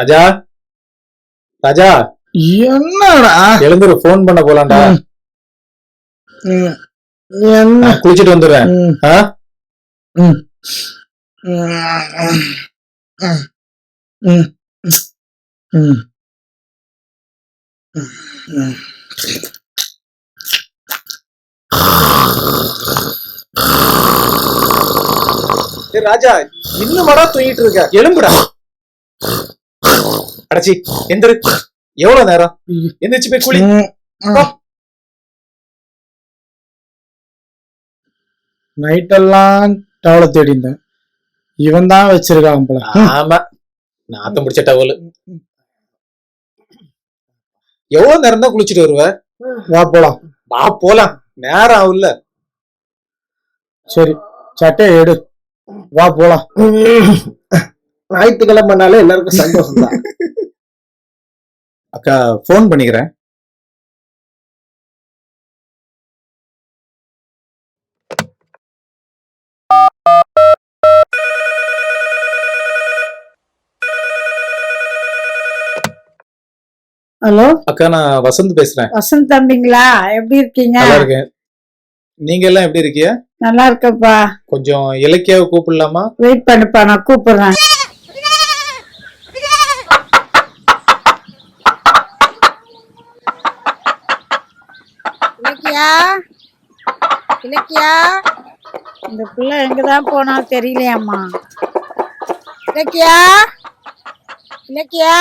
ராஜா? ராஜா? என்னடா? எழுந்துரு ஃபோன் பண்ண போலாம்டா. என்ன? குளிச்சிட்டு வந்துடுறேன். ராஜா இன்னும் தூங்கிட்டு இருக்க? எலும்புடா அடச்சி எந்திரு. எவ்வளவு நேரம்? எந்திரிச்சு போய் குளி. நைட்டெல்லாம் டவலை தேடி இருந்தேன் இவன் தான் வச்சிருக்கான் போல. ஆமா. நாத்தம் பிடிச்ச டவல் எவ்வளவு நேரம் தான் குளிச்சிட்டு வருவ? வா போலாம். வா போலாம். நேரம் ஆகுல்ல சரி சட்டையை எடு. வா போலாம். ஞாயிற்றுக்கிழமைனாலே எல்லாருக்கும் சந்தோஷம் தான் அக்கா ஃபோன் பண்ணிக்கிறேன். ஹலோ? அக்கா நான் வசந்த் பேசுறேன். வசந்த் தம்பிங்களா? எப்படி இருக்கீங்க? நல்லா இருக்கேன் நீங்க எல்லாம் எப்படி இருக்கீங்க? நல்லா இருக்கப்பா கொஞ்சம் இலக்கியாவை கூப்பிடலாமா? வெயிட் பண்ணுப்பா நான் கூப்பிடுறேன். இலக்கியா? இலக்கியா? இந்த பிள்ளை எங்கதான் போனா தெரியலையாம்மா. இலக்கியா? இலக்கியா?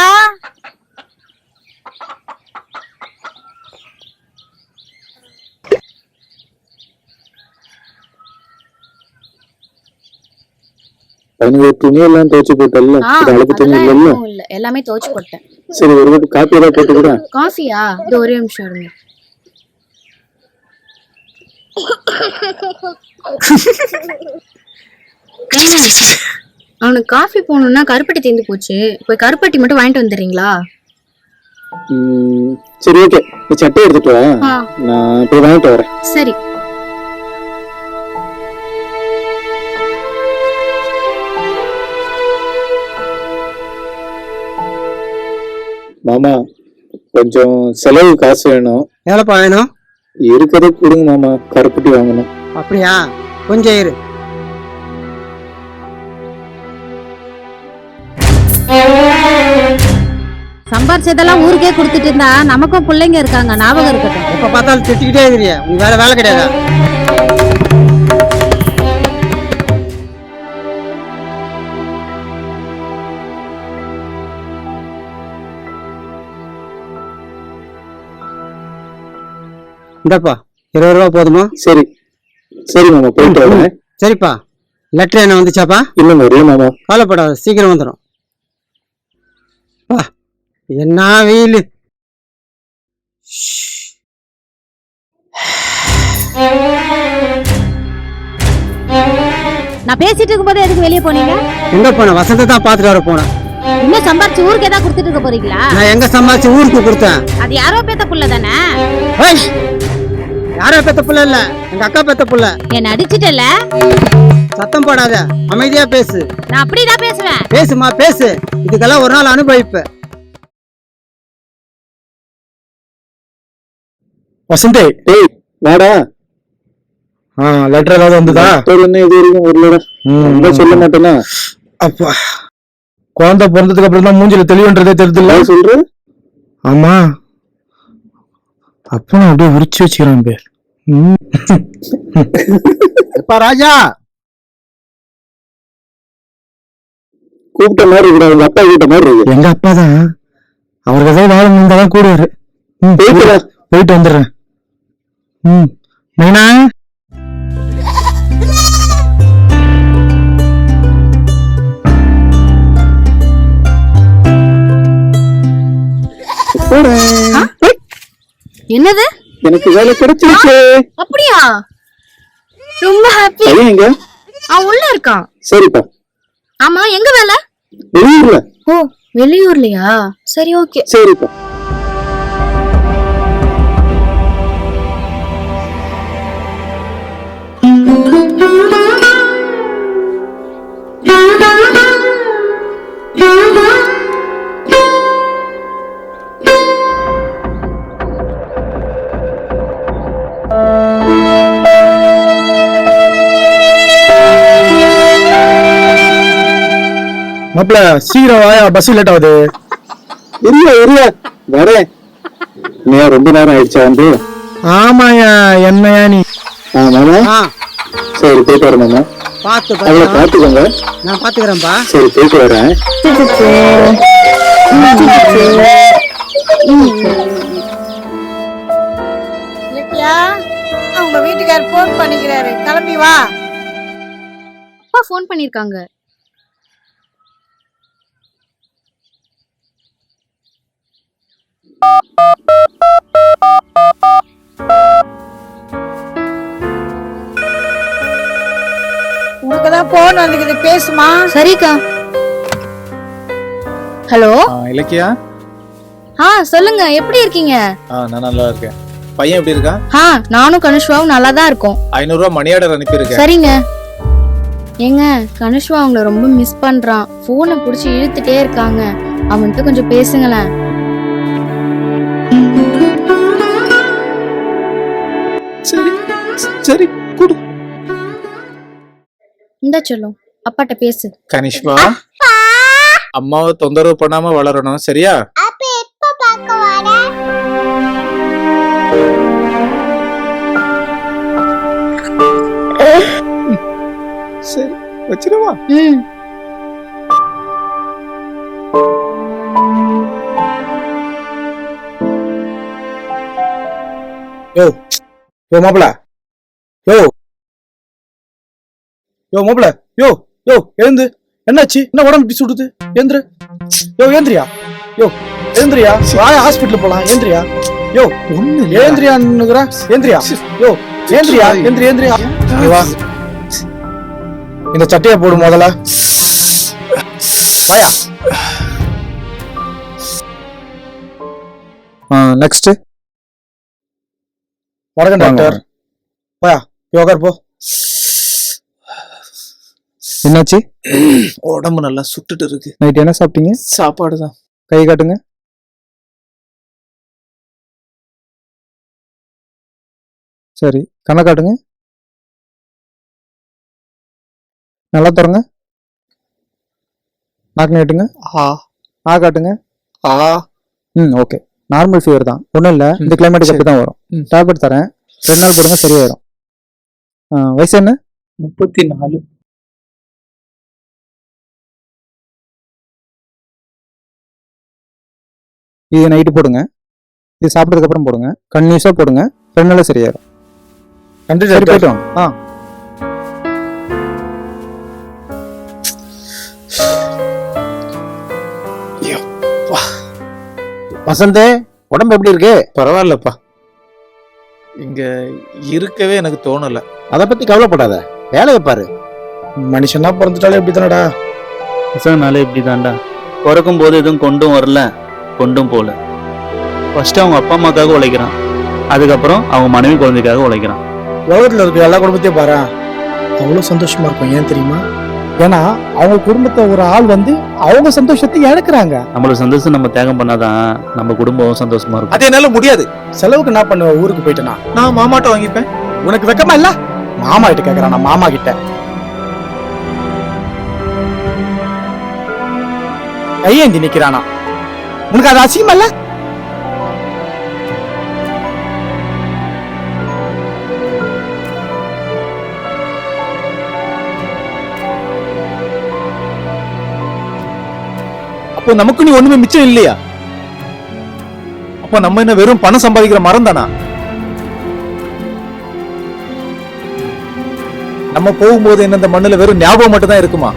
பதினோரு துணி எல்லாம் துவைச்சு போட்டல துணி இல்ல. எல்லாமே துவைச்சு போட்டேன். சரி ஒரு கப் காப்பி ஏதாவது போட்டுக்கிறேன் காஃபியா? இது ஒரே நிமிஷம் இருங்க. அவனுக்கு காஃபி போகணும்னா கருப்பட்டி தீர்ந்து போச்சு. போய் கருப்பட்டி மட்டும் வாங்கிட்டு வந்துடுறீங்களா? ம், சரி ஓகே நீ சட்டை எடுத்துட்டு வா. நான் போய் வாங்கிட்டு வரேன். சரி. மாமா கொஞ்சம் செலவு காசு வேணும். எவ்வளோப்பா வேணும்? இருக்கிறத கொடுங்க மாமா. கருப்பட்டி வாங்கணும். அப்படியா? கொஞ்சம் இரு. சம்பாரிச்சதெல்லாம் ஊருக்கே கொடுத்துட்டு இருந்தா நமக்கும் பிள்ளைங்க இருக்காங்க ஞாபகம் இருக்கட்டும். எப்போ பார்த்தாலும் திட்டிக்கிட்டே இருக்கிறிய உனக்கு வேற வேலை கிடையாதா? இந்தப்பா இருபது ரூபா போதுமா? சரி. சரி மாமா போயிட்டு வரேன் சரிப்பா. லெட்டர் என்ன வந்துச்சாப்பா? இல்ல வரல மாமா. கவலைப்படாத சீக்கிரம் வந்துடும் வா. என்ன வெயில். நான் பேசிட்டு இருக்கும்போது எதுக்கு வெளியே போனீங்க? எங்க போன? வசந்த தான் பார்த்துட்டு வர போனேன். இன்னும் சம்பாரிச்சு ஊருக்கு ஏதாவது கொடுத்துட்டு இருக்க போறீங்களா? நான் எங்க சம்பாதிச்சு ஊருக்கு கொடுத்தேன்? அது யாரோ பேத்த புள்ள தானே? யாரோ பெத்த புள்ள இல்ல? எங்க அக்கா பெத்த புள்ள. என்ன அடிச்சிட்டல சத்தம் போடாத. அமைதியா பேசு. நான் அப்படிதான் பேசுவேன். பேசுமா பேசு. இதுக்கெல்லாம் ஒரு நாள் அனுபவிப்ப வசந்தே டேய் வாடா. ஆ லெட்டர் ஏதாவது வந்ததா? லெட்டர் என்ன இது வரைக்கும் வரலடா. ரொம்ப சொல்ல மாட்டேனா? அப்பா. குழந்தை பிறந்ததுக்கு அப்புறம் தான் மூஞ்சில தெளிவுன்றதே தெரியுதுல்ல நான் சொல்றேன் ஆமா. அப்ப நான் அப்படியே உரிச்சு வச்சுக்கிறேன் பேர். எப்பா ராஜா? கூப்பிட்ட மாதிரி இருக்கிற உங்க அப்பா கூப்பிட்ட மாதிரி இருக்கு. எங்க அப்பா தான். அவருக்கு ஏதாவது வேலை இருந்தா தான் கூடுவாரு. போயிட்டு வந்துடுறேன். ம். என்னது? எனக்கு வேலை கிடைச்சிருச்சு. அப்படியா? ரொம்ப ஹாப்பி பையன் எங்க? அவன் உள்ள இருக்கான். சரிப்பா. ஆமா எங்க வேலை? வெளியூர்ல. ஓ வெளியூர்லயா? சரி ஓகே சரிப்பா. மாப்பிள சீக்கிரம் வாயா பஸ் லேட் ஆகுது இருங்க இருங்க வரேன் ரொம்ப நேரம் ஆயிடுச்சா வந்து? ஆமாயா என்னையா நீ? ஆ மாமா. சரி போயிட்டு வரேன் மாமா. பார்த்து அவளை நான் பார்த்துக்கிறேன்ப்பா. சரி போயிட்டு வரேன். உங்க வீட்டுக்காரர் போன் பண்ணிக்கிறாரு. கிளம்பி வா. அப்பா ஃபோன் பண்ணிருக்காங்க. போன் வந்துக்குது பேசுமா? சரிக்கா. ஹலோ? இலக்கியா? ஆ சொல்லுங்க எப்படி இருக்கீங்க? ஆ நான் நல்லா இருக்கேன். பையன் எப்படி இருக்கான் ஆ நானும் கனுஷ்வாவும் நல்லா தான் இருக்கோம். ஐநூறு ரூபாய் மணி ஆர்டர் அனுப்பியிருக்கேன். சரிங்க. ஏங்க கனுஷ்வா அவங்கள ரொம்ப மிஸ் பண்றான். போனை புடிச்சு இழுத்துட்டே இருக்காங்க. அவன்கிட்ட கொஞ்சம் பேசுங்களேன். சரி சரி. இந்த சொல்லும் அப்பாட்ட பேசு. கனிஷ்மா அம்மாவை தொந்தரவு பண்ணாம வளரணும் சரியா? சரி வச்சிருவா. ம். யோ யோ மாப்பிள. யோ யோ மாப்பிள யோ யோ எழுந்து. என்னாச்சு? என்ன உடம்பு இப்படி சுடுது? ஏந்திரு யோ ஏந்திரியா யோ ஏந்திரியா வாயா ஹாஸ்பிட்டல் போலாம். ஏந்திரியா யோ ஒண்ணு ஏந்திரியான்னுக்குறா ஏந்திரியா யோ ஏந்திரியா ஏந்திரி ஏந்திரியா வா. இந்த சட்டையை போடு முதல்ல. வாயா. நெக்ஸ்ட் வணக்கம் டாக்டர் வாயா யோகர் போ. என்னாச்சு? உடம்பு நல்லா சுட்டுட்டு இருக்கு. நைட் என்ன சாப்பிட்டீங்க? சாப்பாடு தான் கை காட்டுங்க. சரி கண்ணை காட்டுங்க. நல்லா திறங்க. நாக்கு நீட்டுங்க. ஆ. ஆ காட்டுங்க. ஆ. ம் ஓகே. நார்மல் ஃபீவர் தான். ஒன்றும் இல்லை. இந்த கிளைமேட்டுக்கு அப்படி தான் வரும். டேப்லெட் தரேன். ரெண்டு நாள் போடுங்க சரியாயிரும். ஆ, வயசு என்ன? முப்பத்தி நாலு. இது நைட்டு போடுங்க. இது சாப்பிட்டதுக்கு அப்புறம் போடுங்க. கன்யூஸாக போடுங்க. ரெண்டு நாள் சரியாயிரும். நன்றி சரி டாக்டர் போயிட்டு வாங்க. ஆ. வசந்தே உடம்பு எப்படி இருக்கு? பரவாயில்லப்பா. இங்க இருக்கவே எனக்கு தோணல. அதை பத்தி கவலைப்படாத. வேலையை பாரு. மனுஷனா பிறந்துட்டாலே இப்படி தானடா பசங்கனால இப்படி தாண்டா பிறக்கும் போது எதுவும் கொண்டும் வரல. கொண்டும் போல. ஃபர்ஸ்ட் அவங்க அப்பா அம்மாக்காக உழைக்கிறான். அதுக்கப்புறம் அவங்க மனைவி குழந்தைக்காக உழைக்கிறான். உலகத்துல இருக்க எல்லா குடும்பத்தையும் பாரு. அவ்வளவு சந்தோஷமா இருக்கும். ஏன் தெரியுமா? ஏன்னா அவங்க குடும்பத்தை ஒரு ஆள் வந்து அவங்க சந்தோஷத்தை இழக்கிறாங்க. நம்மளோட சந்தோஷம் நம்ம தியாகம் பண்ணாதான் நம்ம குடும்பம் சந்தோஷமா இருக்கும். அது என்னால முடியாது. செலவுக்கு என்ன பண்ணுவ? ஊருக்கு போயிட்டேனா? நான் மாமாட்ட வாங்கிப்பேன். உனக்கு வெக்கமா இல்ல? மாமா கிட்ட கேக்குறான். நான் மாமா கிட்ட. கையேந்தி நிக்கிறானா? உனக்கு அது அசியம் இல்ல அப்போ நமக்கு நீ ஒண்ணுமே மிச்சம் இல்லையா? அப்போ நம்ம என்ன வெறும் பணம் சம்பாதிக்கிற மரம் தானா? நம்ம போகும்போது என்ன இந்த மண்ணுல வெறும் ஞாபகம் மட்டும் தான் இருக்குமா?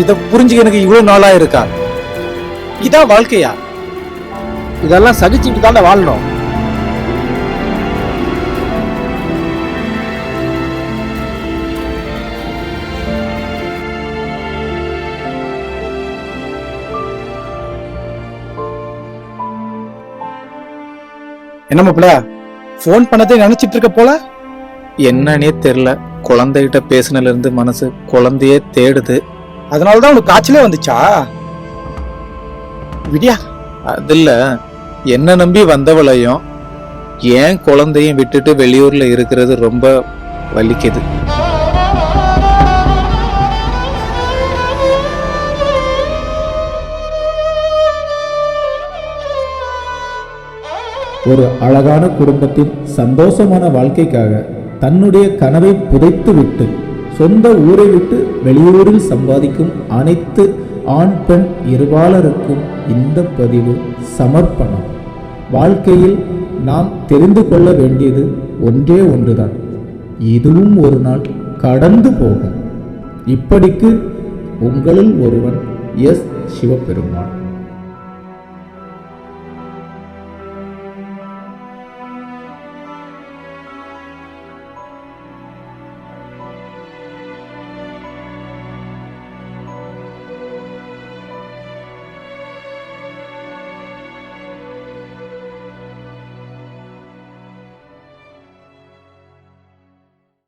இத புரிஞ்சுக்க எனக்கு இவ்வளவு நாளா இருக்கா? இதான் வாழ்க்கையா? இதெல்லாம் சகிச்சுட்டு தாண்டா வாழணும். என்ன மாப்பிள ஃபோன் பண்ணதே நினைச்சிட்டு இருக்க போல? என்னன்னே தெரியல குழந்தைகிட்ட பேசினதுல இருந்து மனசு குழந்தையே தேடுது. அதனால தான் உனக்கு காய்ச்சலே வந்துச்சா? விடியா. அது இல்ல என்ன நம்பி வந்தவளையும் ஏன் குழந்தையும் விட்டுட்டு வெளியூர்ல இருக்கிறது ரொம்ப வலிக்குது. ஒரு அழகான குடும்பத்தின் சந்தோஷமான வாழ்க்கைக்காக தன்னுடைய கனவை புதைத்து விட்டு சொந்த ஊரை விட்டு வெளியூரில் சம்பாதிக்கும் அனைத்து ஆண் பெண் இருபாலருக்கும் இந்த பதிவு சமர்ப்பணம். வாழ்க்கையில் நாம் தெரிந்து கொள்ள வேண்டியது ஒன்றே ஒன்றுதான். இதுவும் ஒரு நாள் கடந்து போகும். இப்படிக்கு உங்களில் ஒருவன் எஸ். சிவபெருமான்.